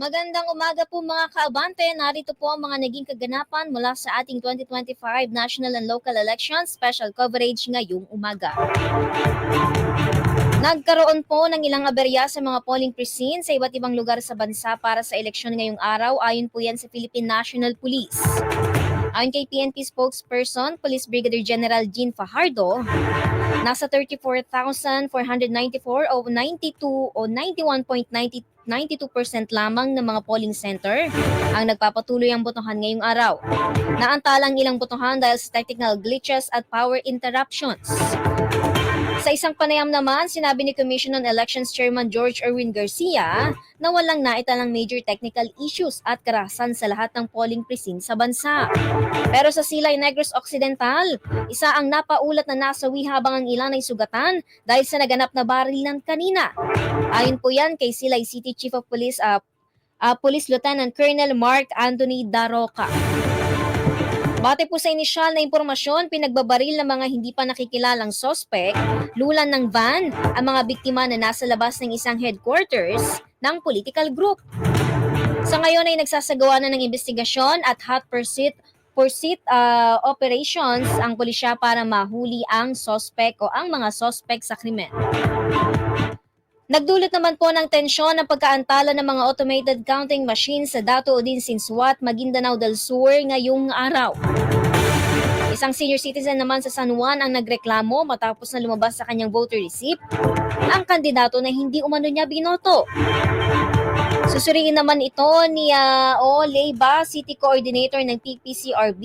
Magandang umaga po mga kaabante. Narito po ang mga naging kaganapan mula sa ating 2025 national and local elections special coverage ngayong umaga. Nagkaroon po ng ilang aberya sa mga polling precincts sa iba't ibang lugar sa bansa para sa eleksyon ngayong araw. Ayon po yan sa Philippine National Police. Ayon kay PNP spokesperson, Police Brigadier General Jean Fajardo, nasa 34,494 o 92 o 91.92% lamang ng mga polling center ang nagpapatuloy ang botohan ngayong araw. Naantalang ilang botohan dahil sa technical glitches at power interruptions. Sa isang panayam naman, sinabi ni Commission on Elections Chairman George Erwin Garcia na walang naitalang major technical issues at karahasan sa lahat ng polling precinct sa bansa. Pero sa Silay Negros Occidental, isa ang napaulat na nasawi habang ang ilan ay sugatan dahil sa naganap na barilan kanina. Ayon po yan kay Silay City Chief of Police uh, uh, Police Lieutenant Colonel Mark Anthony Daroca. Bate po sa inisyal na impormasyon, pinagbabaril ng mga hindi pa nakikilalang sospek, lulan ng van, ang mga biktima na nasa labas ng isang headquarters ng political group. Sa ngayon ay nagsasagawa na ng investigasyon at hot pursuit pursuit uh, operations ang pulisya para mahuli ang sospek o ang mga sospek sa krimen. Nagdulot naman po ng tensyon ang pagkaantala ng mga automated counting machines sa Dato Odin Sinswat, Maguindanao del Sur ngayong araw. Isang senior citizen naman sa San Juan ang nagreklamo matapos na lumabas sa kanyang voter receipt ang kandidato na hindi umano niya binoto. Susuriin naman ito ni uh, O. Leyba, City Coordinator ng PPCRB,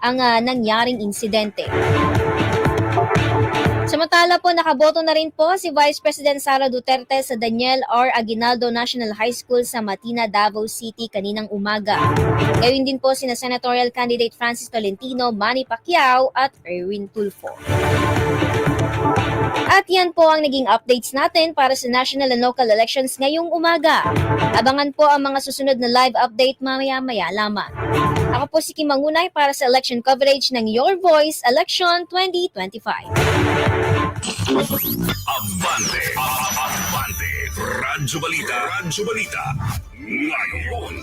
ang ah, nangyaring insidente. Samantala po, nakaboto na rin po si Vice President Sara Duterte sa Daniel R. Aguinaldo National High School sa Matina, Davao City kaninang umaga. Gayun din po sina Senatorial Candidate Francis Tolentino, Manny Pacquiao at Erwin Tulfo. At yan po ang naging updates natin para sa national and local elections ngayong umaga. Abangan po ang mga susunod na live update mamaya-maya lamang. Ako po si Kim Mangunay para sa election coverage ng Your Voice Election 2025. Abante, Abante, Radyo Balita, Radyo Balita, ngayon.